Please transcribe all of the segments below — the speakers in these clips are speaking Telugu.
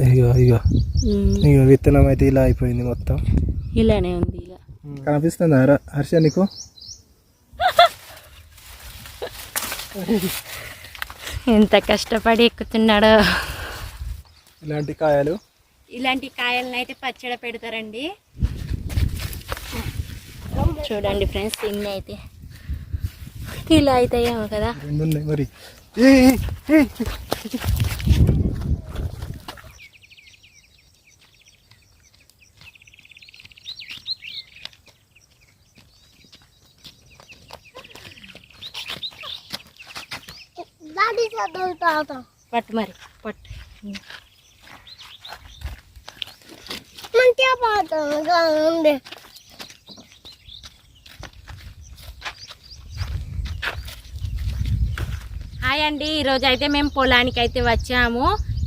ఇగో ఇగో. ఇగో విత్తనం అయితే ఇలా అయిపోయింది మొత్తం. ఇలానే ఉంది ఇక కనిపిస్తుందా హర- హర్ష నీకు? ఎంత కష్టపడి ఎక్కుతున్నాడో. ఇలాంటి కాయలు? ఇలాంటి కాయలను అయితే పచ్చడి పెడతారండి. చూడండి ఫ్రెండ్స్ ఇన్ని అయితే. ఇలా అవుతాయేమో కదా. మరి. పట్టు మరి పట్టు. మంచిగా హాయ్ అండి ఈరోజు అయితే మేము పొలానికి అయితే వచ్చాము.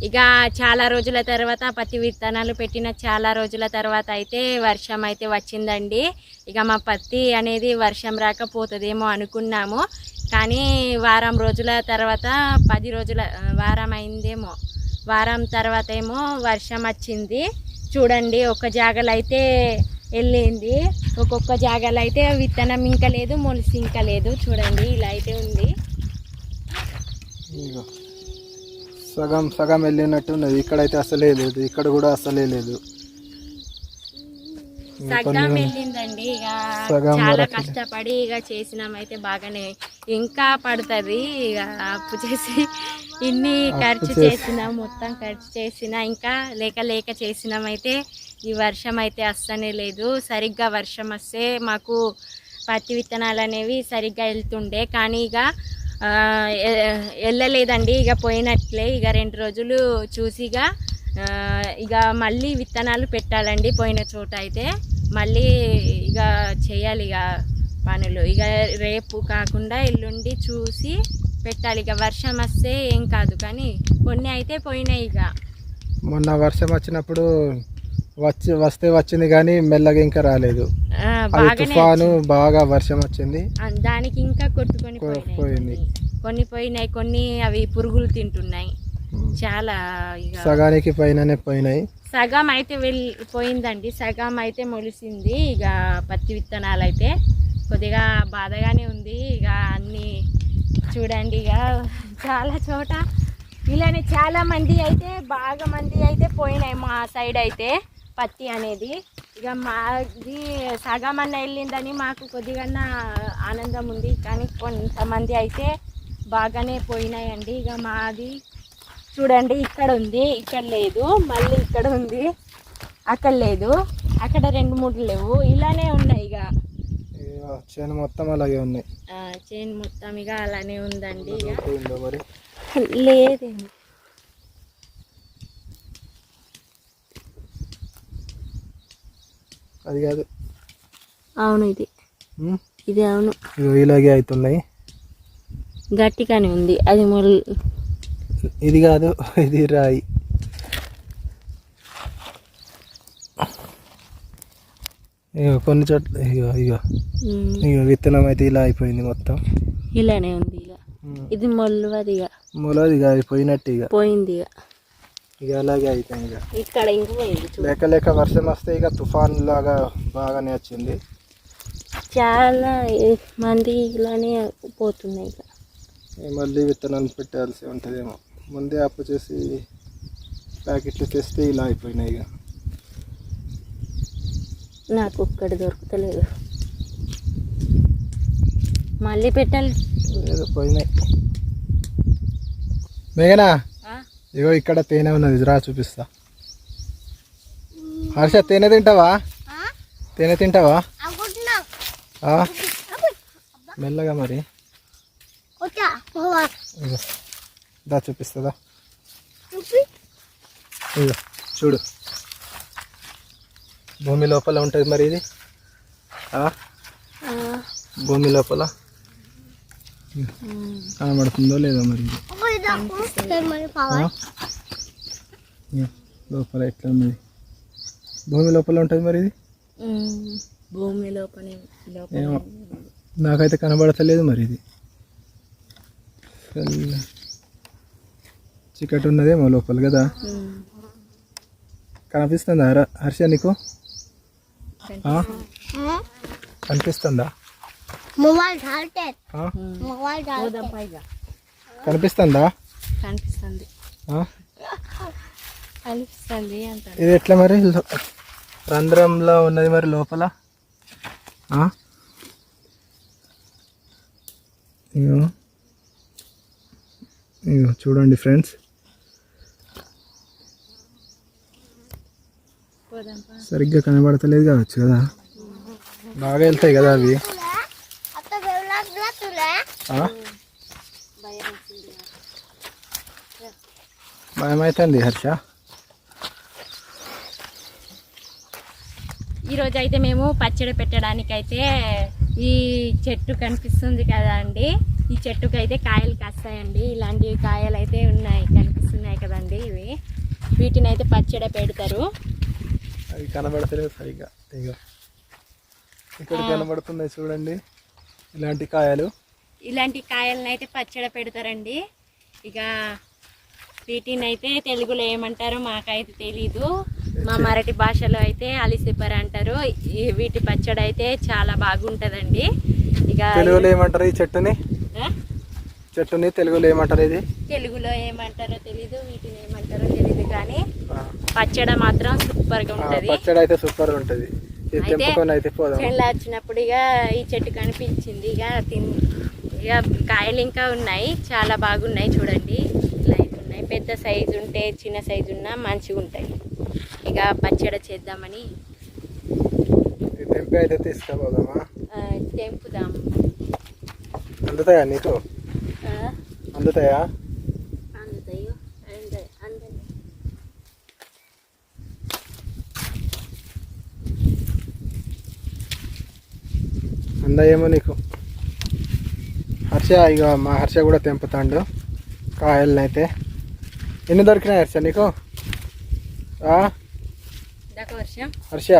ఇక చాలా రోజుల తర్వాత పత్తి విత్తనాలు పెట్టిన చాలా రోజుల తర్వాత అయితే వర్షం అయితే వచ్చిందండి. ఇక మా పత్తి అనేది వర్షం రాకపోతుందేమో అనుకున్నాము. కానీ వారం రోజుల తర్వాత పది రోజుల వారం అయిందేమో. వారం తర్వాత ఏమో వర్షం వచ్చింది. చూడండి ఒక జాగలు అయితే వెళ్ళింది. ఒక్కొక్క జాగలు అయితే విత్తనం ఇంకా లేదు మొలిసి ఇంకా లేదు. చూడండి ఇలా అయితే ఉంది. సగం సగం వెళ్ళినట్టు ఉన్నది. ఇక్కడైతే అసలే లేదు. ఇక్కడ కూడా అసలే లేదు. సగం వెళ్ళిందండి. ఇక చాలా కష్టపడి ఇక చేసినామైతే బాగానే. ఇంకా పడుతుంది. ఇక అప్పు చేసి ఇన్ని ఖర్చు చేసి- చేసినాం మొత్తం ఖర్చు చేసినా ఇంకా లేక లేక చేసినామైతే ఈ వర్షం అయితే అస్సనే లేదు. సరిగ్గా వర్షం వస్తే మాకు పత్తి విత్తనాలు అనేవి సరిగ్గా వెళ్తుండే. కానీ ఇక వెళ్ళలేదండి. ఇక పోయినట్లే. ఇక రెండు రోజులు చూసిగా ఇక మళ్ళీ విత్తనాలు పెట్టాలండి పోయిన చోట అయితే. మళ్ళీ ఇక చేయాలి ఇక పనులు. ఇక రేపు కాకుండా ఎల్లుండి చూసి పెట్టాలి. ఇక వర్షం వస్తే ఏం కాదు. కానీ కొన్ని అయితే పోయినాయి ఇక. మొన్న వర్షం వచ్చినప్పుడు వచ్చి వస్తే వచ్చింది కానీ మెల్లగా ఇంకా రాలేదు. అది తుఫాను బాగా వర్షం వచ్చింది. దానికి ఇంకా కొట్టుకొని పోయింది. కొన్ని పోయినాయి. కొన్ని అవి పురుగులు తింటున్నాయి. చాలా సగానికి పైననే పోయినాయి. సగం అయితే వెళ్ళి పోయిందండి. సగం అయితే మొలిసింది. ఇక పత్తి విత్తనాలు అయితే కొద్దిగా బాధగానే ఉంది. ఇక అన్నీ చూడండి ఇక చాలా చోట. ఇలానే చాలా మంది అయితే బాగా మంది అయితే పోయినాయి మా సైడ్ అయితే పత్తి అనేది. ఇక మాది సగం అన్న వెళ్ళిందని మాకు కొద్దిగా ఆనందం ఉంది. కానీ కొంతమంది అయితే బాగానే పోయినాయండి. ఇక మాది చూడండి ఇక్కడ ఉంది ఇక్కడ లేదు మళ్ళీ ఇక్కడ ఉంది అక్కడ లేదు అక్కడ రెండు మూడు లేవు. ఇలానే ఉన్నాయి. చేను మొత్తం అలాగే ఉన్నాయి. ఆ, చైన్ మొత్తం ఇక అలానే ఉందండి మరి? లేదండి. అది కాదు. అవును ఇది. ఇది అవును. ఇలాగే అవుతున్నాయి. గట్టిగానే ఉంది. అది ఇది కాదు ఇది రాయి. ఇగో కొన్ని చోట్ల ఇగో ఇగో. ఇగో విత్తనం అయితే ఇలా అయిపోయింది మొత్తం. ఇలానే ఉంది ఇక ఇది ఇక మొలది ఇక అయిపోయినట్టు ఇక పోయింది ఇక ఇక అలాగే అయిపోయింది ఇక ఇక్కడ ఇంక లేక లేక వర్షం వస్తే ఇక తుఫాన్ లాగా బాగానే వచ్చింది. చాలా మంది ఇలానే పోతున్నాయి ఇక మళ్ళీ విత్తనాలు పెట్టాల్సి ఉంటుందేమో. ముందే అప్పు చేసి ప్యాకెట్లు తెస్తే ఇలా అయిపోయినాయి ఇక నాకు ఒక్కటి దొరుకుతలేదు. మళ్ళీ పెట్టాలి. పోయినాయి మేఘనా? ఇగో ఇక్కడ తేనె ఉన్నది రా చూపిస్తా. హర్ష తేనె తింటావా? తేనె తింటావా? మెల్లగా మరి. దా చూపిస్తుందా చూపి. ఇగో చూడు. భూమి లోపల ఉంటుంది మరి ఇది? భూమి లోపల? కనబడుతుందో లేదో మరి లోపల ఎట్లా ఉన్నది భూమి లోపల ఉంటుంది మరి ఇది? భూమి లోపలే నాకైతే కనబడతలేదు మరి ఇది. చీకటి ఉన్నదేమో లోపల కదా. కనిపిస్తుందా హర- హర్ష నీకు? కనిపిస్తుందా? మొబైల్ మొబైల్ కనిపిస్తుందా? కనిపిస్తుంది. కనిపిస్తుంది ఇది ఎట్లా మరి? రంధ్రంలో ఉన్నది మరి లోపల? చూడండి ఫ్రెండ్స్. సరిగ్గా కనబడతలేదు కావచ్చు కదా. బాగా వెళ్తాయి కదా అవి. భయమవుతుంది హర్ష. ఈరోజు అయితే మేము పచ్చడి పెట్టడానికైతే ఈ చెట్టు కనిపిస్తుంది కదా అండి. ఈ చెట్టుకు అయితే కాయలు కాస్తాయండి. ఇలాంటి కాయలు అయితే ఉన్నాయి కనిపిస్తున్నాయి కదండి ఇవి. వీటిని అయితే పచ్చడి పెడతారు. అవి కనబడతలేదు సరిగ్గా. ఇగో ఇక్కడ కనబడుతున్నాయి చూడండి. ఇలాంటి కాయలు. ఇలాంటి కాయలను అయితే పచ్చడి పెడతారండి. ఇక వీటిని అయితే తెలుగులో ఏమంటారో మాకైతే తెలీదు. మా మరాఠీ భాషలో అయితే అలిసిపర్ అంటారు. వీటి పచ్చడి అయితే చాలా బాగుంటుందండి. ఇక తెలుగులో ఏమంటారు ఈ చెట్టుని? చెట్టుని తెలుగులో ఏమంటారు ఇది? తెలుగులో ఏమంటారో తెలీదు వీటిని ఏమంటారో తెలీదు కానీ పచ్చడి మాత్రం సూపర్గా ఉంటది. పచ్చడి అయితే సూపర్ ఉంటుంది. అయితే వచ్చినప్పుడు ఇక ఈ చెట్టు కనిపించింది. ఇక తిన్ ఇక కాయలు ఇంకా ఉన్నాయి. చాలా బాగున్నాయి చూడండి. ఇలా అయితే ఉన్నాయి. పెద్ద సైజు ఉంటే చిన్న సైజు ఉన్నా మంచిగా ఉంటాయి. ఇక పచ్చడి చేద్దామని ఈ తెంపి అయితే తీసుకుపోదామా? ఆ, తెంపుదాం. అందుతాయా నీకు? అందుతాయో అంద- అందండి. అందయేమో నీకు. హర్ష ఇక మా హర్ష కూడా తెంపుతాండు. కాయలను అయితే ఎన్ని దొరికినాయి హర్ష నీకు? హర్ష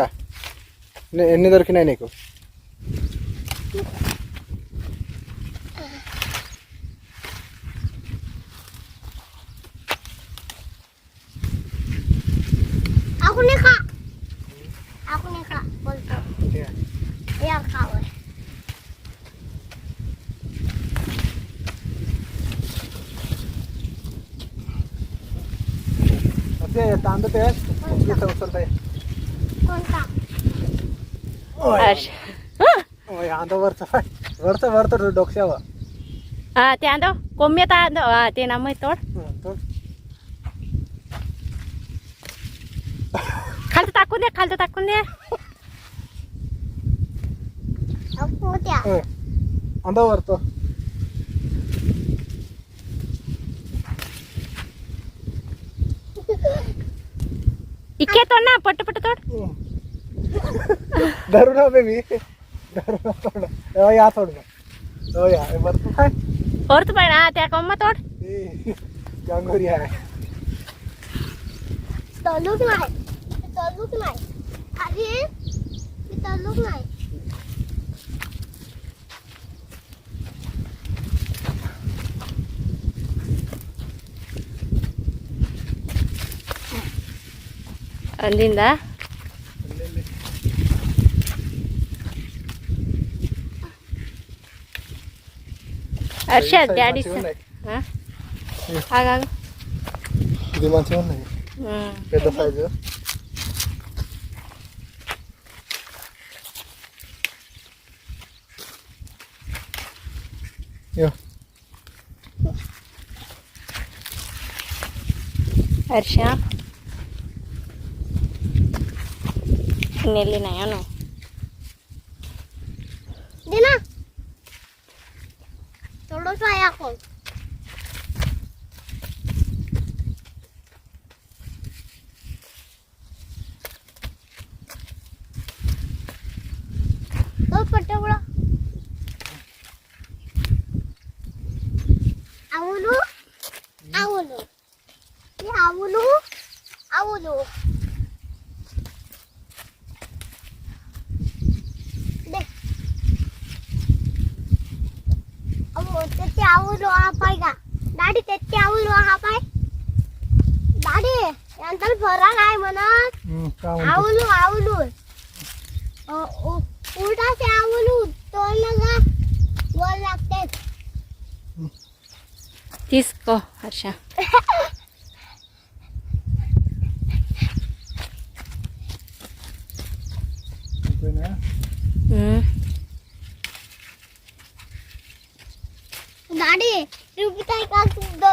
ఎన్ని దొరికినాయి నీకు? ते तांद ते कोणता? अश वरचा पाय. वरतो डोक्यावर हा ते आंदो कोंबे आंदो हा ते ना माहीत तोड. खालचं टाकून दे खालचं टाकून दे. अंदा वरतो કે તો ના પટપટ તોડ ધરુ ના બેબી ધરુ ના તોડ હવે આ તોડ હવે આ એ મત થાય ઓર તો પણ આ ત્યાં કોમ તોડ જાંગોરિયા હે તલ્લુક નાય તલ્લુક નાય અરે તલ્લુક નાય hari tolong naik అందిందా హర్ష డాడీ మంచిగా ఉన్నాయి. ఆగాగు ఇది మంచిగా ఉన్నాయి పెద్ద సైజు యో హర్ష Είναι η Νέα కొత్త ఆవులు ఆపాయిగా డాడీ తెచ్చి ఆవులు पाय दाडी यांचा फरा काय म्हणत आवलू आवलू उलटा ते आवलू तो नगा वर लागते तीस को अच्छा हम्म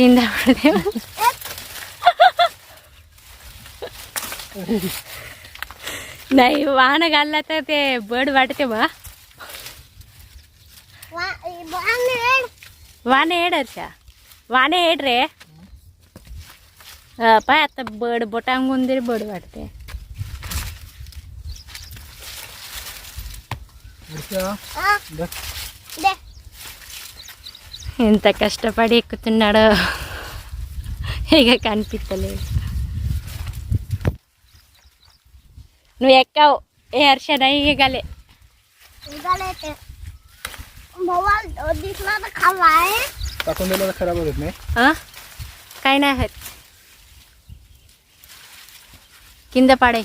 कींदा पड़ दे नाही वाहन घालला तर ते बा वाने हेड। अच्छा। वाणे रे। हाँ, पाय आता बड बोटांगून तरी बड वाटते अच्छा, दे దే. ఎంత కష్టపడి ఎక్కుతున్నాడో ఇక కనిపించలేదు నువ్వు ఎక్కావు ఏ హర్షద ఇగలే निघाले ते भावा दिसला तर खावाय टाकून दिलं तर खराब होत नाही काही नाही आहेत కింద పడే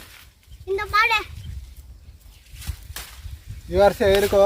ఇంత పాడే ఈ వర్ష ఏరుకో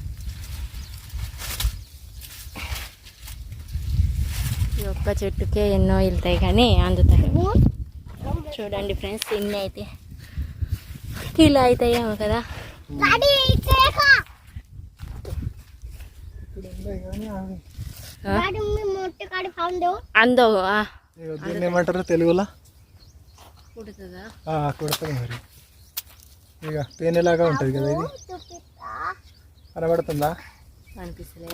ఒక్క చెట్టుకే ఎన్నో వెళ్తాయి కానీ అందుతాయి. చూడండి ఫ్రెండ్స్ ఇన్ని అయితే. ఇలా అవుతాయేమో కదా. అందో తెలుగులో? తేనెలాగా ఉంటుంది కదా ఇది? కనబడుతుందా? అనిపిస్తుంది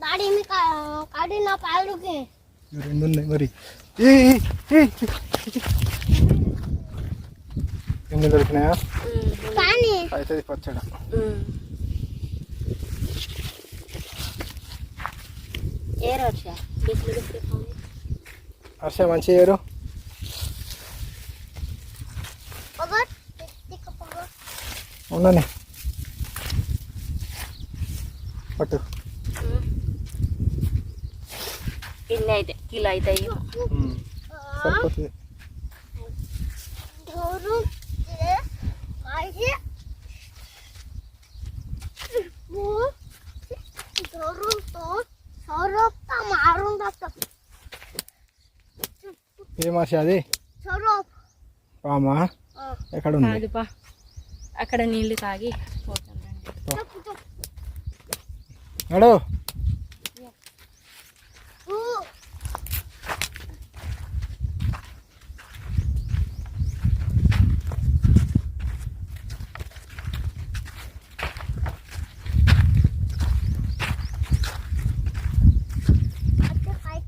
డాడీ మీ కాడి నా పాలుకి రెండు ఉన్నాయి మరి ఎన్ని దొరికినాయా అయితే పచ్చడా హర్ష మంచి ఏరు ఉండని కిలో అవుతాయి. ఏ అది? పామా ఎక్కడ ఉంది అక్కడ నీళ్ళు తాగి పోతుందండి నడు.